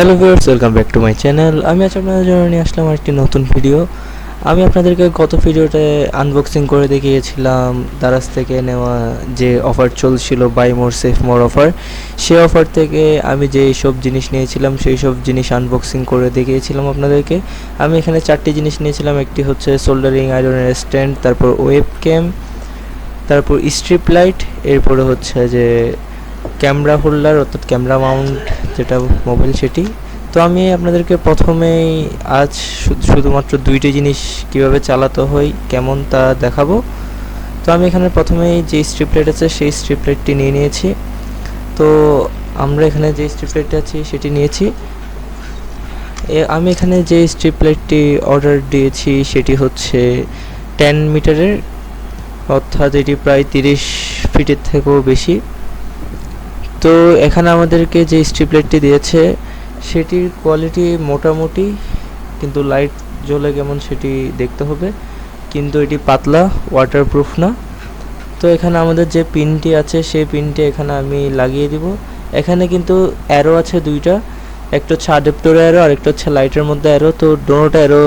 Hello viewers welcome back to my channel আমি আজ আপনাদের জন্য নিয়ে আসলাম একটি নতুন ভিডিও আমি আপনাদেরকে গত ভিডিওতে আনবক্সিং করে দেখিয়েছিলাম দারাজ থেকে নেওয়া যে অফার চলছিল buy more save more offer সেই অফার থেকে আমি যে সব জিনিস নিয়েছিলাম, সেই সব জিনিস আনবক্সিং করে দেখিয়েছিলাম আপনাদেরকে। আমি এখানে চারটি জিনিস নিয়েছিলাম, একটি হচ্ছে সোল্ডারিং আয়রনের স্ট্যান্ড তারপর ওয়েব ক্যাম তারপর স্ট্রিপ লাইট এরপরে হচ্ছে যে ক্যামেরা হোল্ডার, অর্থাৎ ক্যামেরা মাউন্ট যেটা মোবাইল সেটি। তো আমি আপনাদেরকে প্রথমেই আজ শুধুমাত্র দুইটি জিনিস কীভাবে চালাতে হয়, কেমন তা দেখাবো। তো আমি এখানে প্রথমেই যে স্ট্রিপ লাইট আছে, সেই স্ট্রিপ লাইটটি নিয়ে নিয়েছি। তো আমরা এখানে যে স্ট্রিপ লাইটটা আছে, সেটি নিয়েছি। আমি এখানে যে স্ট্রিপ লাইটটি অর্ডার দিয়েছি, সেটি হচ্ছে টেন মিটারের অর্থাৎ এটি প্রায় তিরিশ ফিটের থেকেও বেশি। তো এখানে আমাদেরকে যে স্ট্রিপ লাইটটি দিয়েছে, সেটির কোয়ালিটি মোটামুটি, কিন্তু লাইট জ্বলে কেমন সেটি দেখতে হবে। কিন্তু এটি পাতলা ওয়াটারপ্রুফ না। তো এখানে আমাদের যে পিনটি আছে, সেই পিনটি এখানে আমি লাগিয়ে দিব। এখানে কিন্তু অ্যারো আছে দুইটা। একটা হচ্ছে আডেপ্টর অ্যারো আর একটা হচ্ছে লাইটের মধ্যে অ্যারো তো ডোনোটা অ্যারো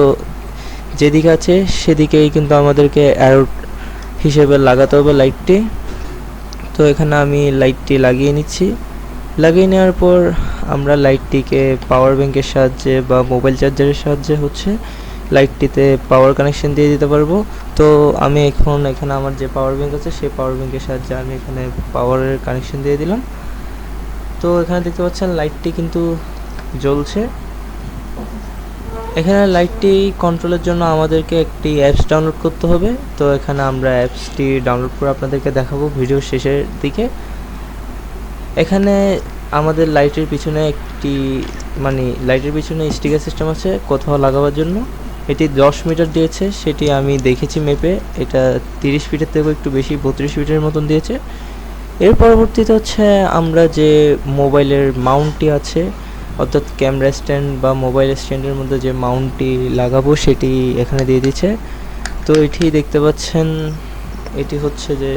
যেদিকে আছে, সেদিকেই কিন্তু আমাদেরকে অ্যারো হিসেবে লাগাতে হবে লাইটটি তো এখানে আমি লাইটটি লাগিয়ে নিচ্ছি। লাগিয়ে নেওয়ার পর আমরা লাইটটিকে পাওয়ার ব্যাংকের সাহায্যে বা মোবাইল চার্জারের সাহায্যে হচ্ছে লাইটটিতে পাওয়ার কানেকশন দিয়ে দিতে পারব। তো আমি এখন এখানে আমার যে পাওয়ার ব্যাংক আছে, সেই পাওয়ার ব্যাংকের সাহায্যে আমি এখানে পাওয়ারের কানেকশন দিয়ে দিলাম। তো এখানে দেখতে পাচ্ছেন লাইটটি কিন্তু জ্বলছে। এখানে লাইটটি কন্ট্রোলের জন্য আমাদেরকে একটি অ্যাপস ডাউনলোড করতে হবে। তো এখানে আমরা অ্যাপসটি ডাউনলোড করে আপনাদেরকে দেখাবো ভিডিও শেষের দিকে। এখানে আমাদের লাইটের পিছনে একটি মানে লাইটের পিছনে স্টিকার সিস্টেম আছে কোথাও লাগাবার জন্য। এটি দশ মিটার দিয়েছে, সেটি আমি দেখেছি মেপে এটা তিরিশ ফিটের থেকেও একটু বেশি, বত্রিশ ফিটের মতন দিয়েছে। এর পরবর্তীতে হচ্ছে আমরা যে মোবাইলের মাউন্টটি আছে অর্থাৎ ক্যামেরা স্ট্যান্ড বা মোবাইল স্ট্যান্ডের মধ্যে যে মাউন্টটি লাগাবো সেটি এখানে দিয়ে দিচ্ছে তো এটি দেখতে পাচ্ছেন, এটি হচ্ছে যে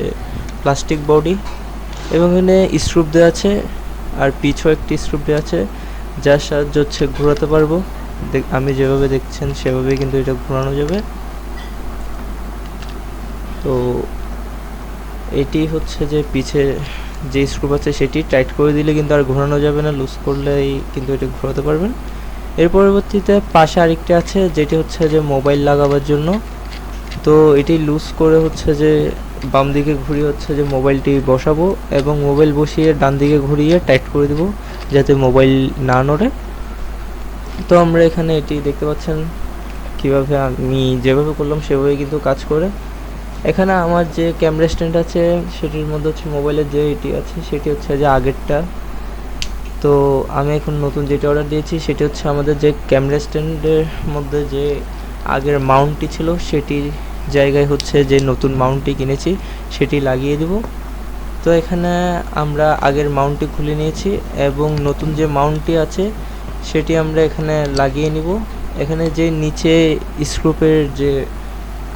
প্লাস্টিক বডি এবং এখানে স্ক্রুপ দেওয়া আছে আর পিছও একটি স্ক্রুপ দেওয়া আছে, যার সাহায্য হচ্ছে ঘোরাতে পারব। আমি যেভাবে দেখছেন সেভাবে কিন্তু এটা ঘোরানো যাবে। তো এটি হচ্ছে যে পিছে যে স্ক্রুপ আছে সেটি টাইট করে দিলে কিন্তু আর ঘোরানো যাবে না লুজ করলেই কিন্তু এটা ঘোরাতে পারবেন। এর পরবর্তীতে পাশে আরেকটি আছে, যেটি হচ্ছে যে মোবাইল লাগাবার জন্য। তো এটি লুজ করে হচ্ছে যে বাম দিকে ঘুরিয়ে হচ্ছে যে মোবাইলটি বসাবো এবং মোবাইল বসিয়ে ডান দিকে ঘুরিয়ে টাইট করে দেবো, যাতে মোবাইল না নড়ে। তো আমরা এখানে এটি দেখতে পাচ্ছেন, কীভাবে আমি যেভাবে করলাম সেভাবে কিন্তু কাজ করে। এখানে আমার যে ক্যামেরা স্ট্যান্ড আছে, সেটির মধ্যে হচ্ছে মোবাইলের যে এটি আছে, সেটি হচ্ছে যে আগেরটা। তো আমি এখন নতুন যেটা অর্ডার দিয়েছি, সেটি হচ্ছে আমাদের যে ক্যামেরা স্ট্যান্ডের মধ্যে যে আগের মাউন্টটি ছিল, সেটির জায়গায় হচ্ছে যে নতুন মাউন্টটি কিনেছি, সেটি লাগিয়ে দেব। তো এখানে আমরা আগের মাউন্টটি খুলে নিয়েছি এবং নতুন যে মাউন্টটি আছে, সেটি আমরা এখানে লাগিয়ে নিব। এখানে যে নিচে স্ক্রুপের যে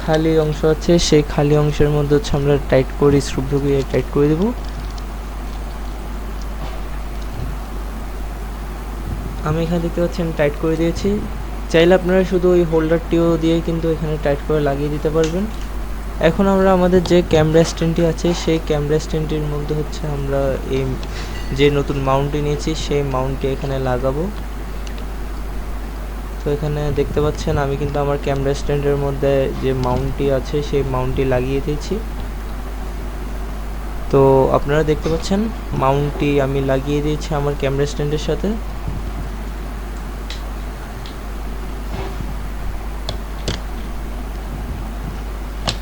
খালি অংশ আছে, সেই খালি অংশের মধ্যে হচ্ছে আমরা টাইট করে স্ক্রুপ ঢুকিয়ে টাইট করে দেব। আমি এখানে দেখতে পাচ্ছেন টাইট করে দিয়েছি। চাইলে আপনারা শুধু ওই হোল্ডারটিও দিয়ে কিন্তু এখানে টাইট করে লাগিয়ে দিতে পারবেন। এখন আমরা আমাদের যে ক্যামেরা স্ট্যান্ডটি আছে, সেই ক্যামেরা স্ট্যান্ডটির মধ্যে হচ্ছে আমরা এই যে নতুন মাউন্টটি নিয়েছি, সেই মাউন্টটি এখানে লাগাবো। তো এখানে দেখতে পাচ্ছেন আমি কিন্তু আমার ক্যামেরা স্ট্যান্ডের মধ্যে যে মাউন্টটি আছে সেই মাউন্টটি লাগিয়ে দিয়েছি। তো আপনারা দেখতে পাচ্ছেন মাউন্টটি আমি লাগিয়ে দিয়েছি আমার ক্যামেরা স্ট্যান্ডের সাথে।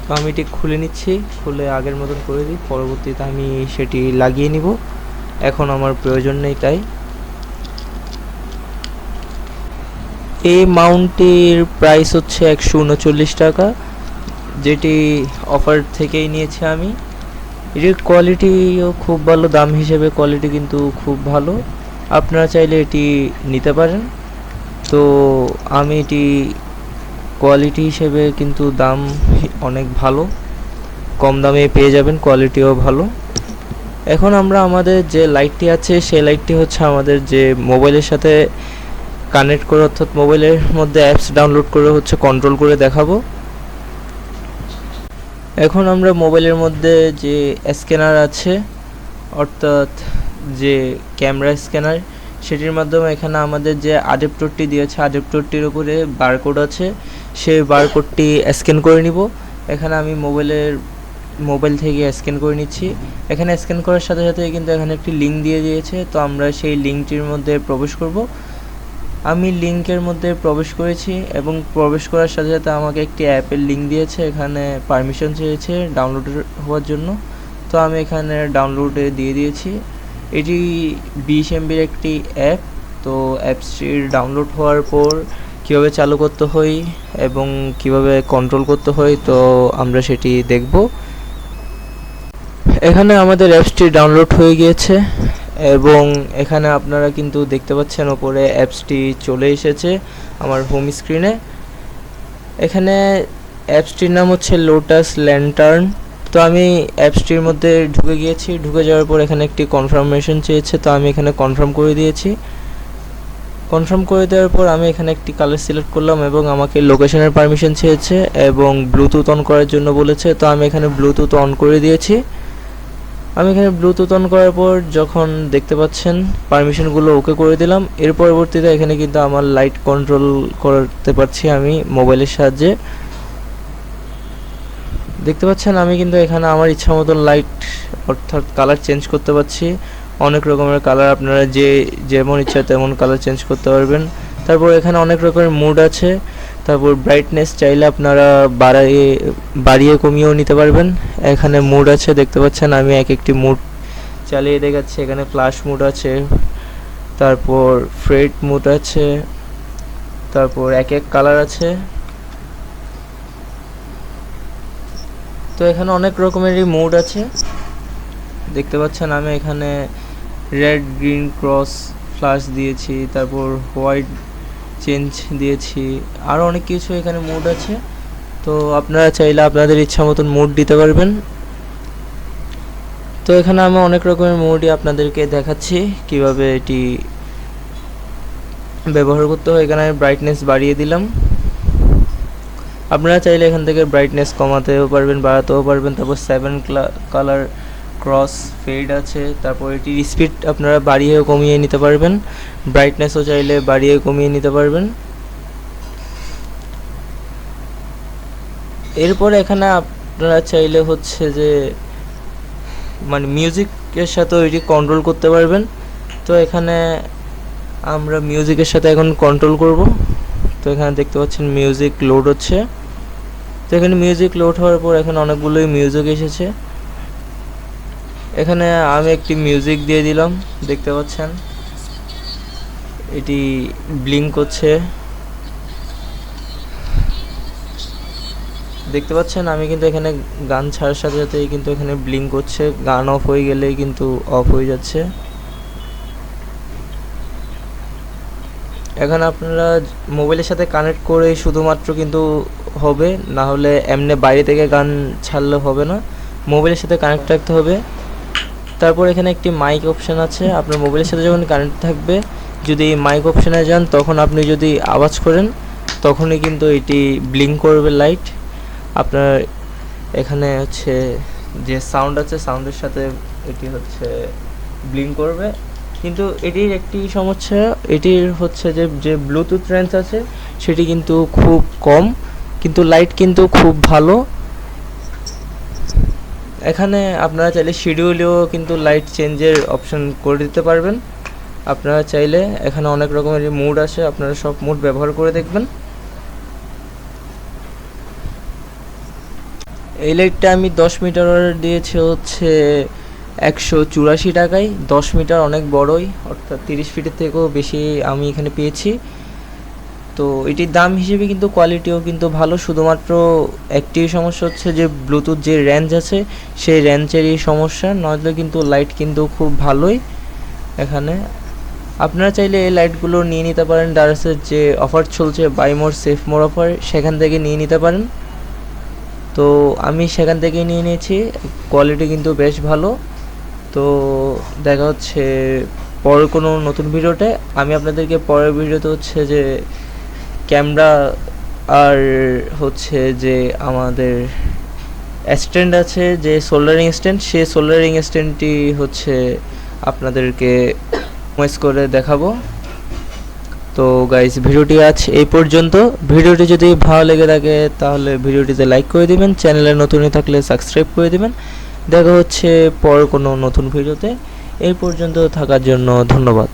তো আমি এটি খুলে নিচ্ছি, খুলে আগের মতন করে দিই, পরবর্তীতে আমি সেটি লাগিয়ে নিব। এখন আমার প্রয়োজন নেই তাই। এই মাউন্টটির প্রাইস হচ্ছে একশো উনচল্লিশ টাকা, যেটি অফার থেকেই নিয়েছি আমি। এটির কোয়ালিটিও খুব ভালো, দাম হিসেবে কোয়ালিটি কিন্তু খুব ভালো। আপনারা চাইলে এটি নিতে পারেন। তো আমি এটি কোয়ালিটি হিসেবে কিন্তু দাম অনেক ভালো, কম দামে পেয়ে যাবেন কোয়ালিটিও ভালো। এখন আমরা আমাদের যে লাইটটি আছে, সেই লাইটটি হচ্ছে আমাদের যে মোবাইলের সাথে কানেক্ট করে অর্থাৎ মোবাইলের মধ্যে অ্যাপস ডাউনলোড করে হচ্ছে কন্ট্রোল করে দেখাবো। এখন আমরা মোবাইলের মধ্যে যে স্ক্যানার আছে, অর্থাৎ যে ক্যামেরা স্ক্যানার সেটির মাধ্যমে এখানে আমাদের যে আডেপ্টরটি দিয়েছে আডেপ্টরটির উপরে বারকোড আছে, সেই বারকোডটি স্ক্যান করে নিব। এখানে আমি মোবাইলের, মোবাইল থেকে স্ক্যান করে নিচ্ছি। এখানে স্ক্যান করার সাথে সাথে কিন্তু এখানে একটি লিঙ্ক দিয়ে দিয়েছে, তো আমরা সেই লিঙ্কটির মধ্যে প্রবেশ করব। আমি লিঙ্কের মধ্যে প্রবেশ করেছি এবং প্রবেশ করার সাথে সাথে আমাকে একটি অ্যাপের লিঙ্ক দিয়েছে, এখানে পারমিশন চেয়েছে ডাউনলোড হওয়ার জন্য। তো আমি এখানে ডাউনলোডে দিয়ে দিয়েছি। এটি বিশ এমবির একটি অ্যাপ তো অ্যাপসটির ডাউনলোড হওয়ার পর কীভাবে চালু করতে হয় এবং কীভাবে কন্ট্রোল করতে হয়, তো আমরা সেটি দেখব। এখানে আমাদের অ্যাপসটি ডাউনলোড হয়ে গিয়েছে। এবং এখানে আপনারা কিন্তু দেখতে পাচ্ছেন ওপরে অ্যাপসটি চলে এসেছে আমার হোম স্ক্রিনে এখানে অ্যাপসটির নাম হচ্ছে লোটাস ল্যান্টার্ন তো আমি অ্যাপসটির মধ্যে ঢুকে গিয়েছি, ঢুকে যাওয়ার পর এখানে একটি কনফার্মেশন চেয়েছে, তো আমি এখানে কনফার্ম করে দিয়েছি। কনফার্ম করে দেওয়ার পর আমি এখানে একটি কালার সিলেক্ট করলাম এবং আমাকে লোকেশনের পারমিশন চেয়েছে এবং ব্লুটুথ অন করার জন্য বলেছে, তো আমি এখানে ব্লুটুথ অন করে দিয়েছি। আমি এখানে ব্লুটুথ অন করার পর যখন দেখতে পাচ্ছেন পারমিশনগুলো ওকে করে দিলাম। এর পরবর্তীতে এখানে কিন্তু আমার লাইট কন্ট্রোল করতে পারছি আমি মোবাইলের সাহায্যে। দেখতে পাচ্ছেন, আমি কিন্তু এখানে আমার ইচ্ছা মতো লাইট অর্থাৎ কালার চেঞ্জ করতে পারছি। অনেক রকমের কালার আপনারা যে যেমন ইচ্ছা তেমন কালার চেঞ্জ করতে পারবেন। তারপর এখানে অনেক রকমের মুড আছে। তারপর ব্রাইটনেস চাইলে আপনারা বাড়িয়ে বাড়িয়ে কমিয়েও নিতে পারবেন। এখানে মুড আছে, দেখতে পাচ্ছেন আমি এক একটি মুড চালিয়ে দেখাচ্ছি। এখানে ফ্লাশ মুড আছে, তারপর ফ্রেড মুড আছে, তারপর এক এক কালার আছে। তো এখানে অনেক রকমেরই মুড আছে। দেখতে পাচ্ছেন আমি এখানে রেড গ্রিন ক্রস ফ্লাশ দিয়েছি, তারপর হোয়াইট চেঞ্জ দিয়েছি। আরও অনেক কিছু এখানে মুড আছে। তো আপনারা চাইলে আপনাদের ইচ্ছা মতন মুড দিতে পারবেন। তো এখানে আমি অনেক রকমের মুডই আপনাদেরকে দেখাচ্ছি, কীভাবে এটি ব্যবহার করতে হয়। এখানে আমি ব্রাইটনেস বাড়িয়ে দিলাম। আপনারা চাইলে এখান থেকে ব্রাইটনেস কমাতেও পারবেন, বাড়াতেও পারবেন। তারপর সেভেন কালার ক্রস ফেড আছে, তারপর এটির স্পিড আপনারা বাড়িয়ে কমিয়ে নিতে পারবেন। ব্রাইটনেসও চাইলে বাড়িয়ে কমিয়ে নিতে পারবেন। এরপর এখানে আপনারা চাইলে হচ্ছে যে মানে মিউজিকের সাথেও এটি কন্ট্রোল করতে পারবেন। তো এখানে আমরা মিউজিকের সাথে এখন কন্ট্রোল করব। তো এখানে দেখতে পাচ্ছেন মিউজিক লোড হচ্ছে। তো এখানে মিউজিক লোড হওয়ার পর এখানে অনেকগুলোই মিউজিক এসেছে। এখানে আমি একটি মিউজিক দিয়ে দিলাম, দেখতে পাচ্ছেন? এটি ব্লিঙ্ক করছে। দেখতে পাচ্ছেন, আমি কিন্তু এখানে গান ছাড়ার সাথে সাথেই কিন্তু এখানে ব্লিঙ্ক করছে। গান অফ হয়ে গেলেই কিন্তু অফ হয়ে যাচ্ছে। এখন আপনারা মোবাইলের সাথে কানেক্ট করে শুধুমাত্র কিন্তু হবে, না হলে এমনি বাইরে থেকে গান ছাড়লে হবে না। মোবাইলের সাথে কানেক্ট রাখতে হবে। তারপর এখানে একটি মাইক অপশান আছে। আপনার মোবাইলের সাথে যখন কানেক্ট থাকবে, যদি মাইক অপশানে যান, তখন আপনি যদি আওয়াজ করেন, তখনই কিন্তু এটি ব্লিঙ্ক করবে লাইট আপনার এখানে হচ্ছে যে সাউন্ড আছে সাউন্ডের সাথে এটি হচ্ছে ব্লিঙ্ক করবে। কিন্তু এটির একটি সমস্যা, এটির হচ্ছে যে যে ব্লুটুথ রেঞ্জ আছে, সেটি কিন্তু খুব কম। কিন্তু লাইট কিন্তু খুব ভালো। এখানে আপনারা চাইলে শিডিউলেও কিন্তু লাইট চেঞ্জের অপশন করে দিতে পারবেন। আপনারা চাইলে এখানে অনেক রকমের মুড আছে আপনারা সব মুড ব্যবহার করে দেখবেন। এই লাইটটা আমি দশ মিটার অর্ডার দিয়েছি হচ্ছে একশো চুরাশি টাকায়। দশ মিটার অনেক বড়ই, অর্থাৎ তিরিশ ফিটের থেকেও বেশি আমি এখানে পেয়েছি। তো এটির দাম হিসেবে কিন্তু কোয়ালিটিও কিন্তু ভালো। শুধুমাত্র একটি সমস্যা হচ্ছে যে ব্লুটুথ যে রেঞ্জ আছে, সেই রেঞ্জেরই সমস্যা। নয়তো কিন্তু লাইট কিন্তু খুব ভালোই এখানে। আপনারা চাইলে এই লাইটগুলো নিয়ে নিতে পারেন। ডারাসের যে অফার চলছে buy more save more offer সেখান থেকে নিয়ে নিতে পারেন। তো আমি সেখান থেকেই নিয়ে নিয়েছি। কোয়ালিটি কিন্তু বেশ ভালো। তো দেখা হচ্ছে পরের কোনো নতুন ভিডিওতে। আমি আপনাদেরকে পরের ভিডিওতে হচ্ছে যে ক্যামেরা আর হচ্ছে যে আমাদের স্ট্যান্ড আছে, যে সোল্ডারিং স্ট্যান্ড সেই সোল্ডারিং স্ট্যান্ডটি হচ্ছে আপনাদেরকে মোয়েস করে দেখাবো। তো গাইস ভিডিওটি আজ এই পর্যন্ত। ভিডিওটি যদি ভালো লেগে থাকে, তাহলে ভিডিওটিতে লাইক করে দিবেন। চ্যানেলে নতুনই থাকলে সাবস্ক্রাইব করে দিবেন। দেখা হচ্ছে পর কোনো নতুন ভিডিওতে। এই পর্যন্ত থাকার জন্য ধন্যবাদ।